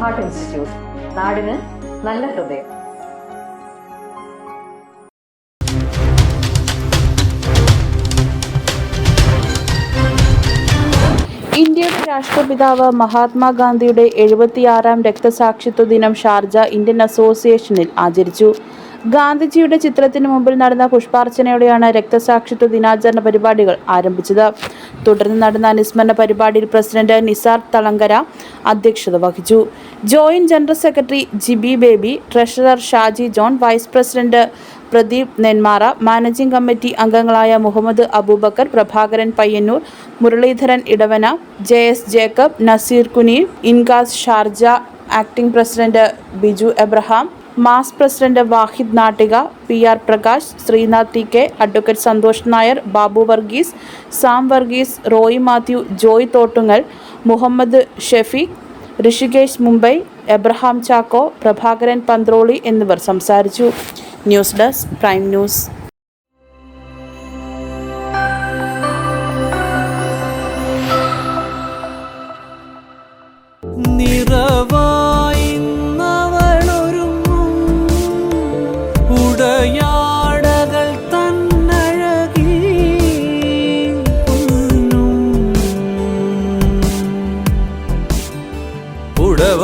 Heart institute നാടിന് നല്ല ഹൃദയം. ഇന്ത്യയുടെ രാഷ്ട്രപിതാവ് മഹാത്മാഗാന്ധിയുടെ എഴുപത്തിയാറാം രക്തസാക്ഷിത്വ ദിനം ഷാർജ ഇന്ത്യൻ അസോസിയേഷനിൽ ആചരിച്ചു. ഗാന്ധിജിയുടെ ചിത്രത്തിന് മുമ്പിൽ നടന്ന പുഷ്പാർച്ചനയോടെയാണ് രക്തസാക്ഷിത്വ ദിനാചരണ പരിപാടികൾ ആരംഭിച്ചത്. തുടർന്ന് നടന്ന അനുസ്മരണ പരിപാടിയിൽ പ്രസിഡന്റ് നിസാർ തളങ്കര അധ്യക്ഷത വഹിച്ചു. Joint general secretary Jibi Baby treasurer Shaji John vice president Pradeep Nenmara managing committee അംഗങ്ങളായ Muhammad Abubakar Prabhakaran Payyanur Muraleedharan Edavana J S Jacob Naseer Kuneel INCAS Sharjah acting president Biju Abraham Mass president Wahid Nattika P R Prakash Sreenath T K advocate Santhosh Nair Babu Varghese Sam Varghese Roy Mathew Joy Thottungal Muhammad Shefeek Rishikesh Mumbai Abraham Chacko Prabhakaran Panthroli എന്നിവർ സംസാരിച്ചു. News desk prime news.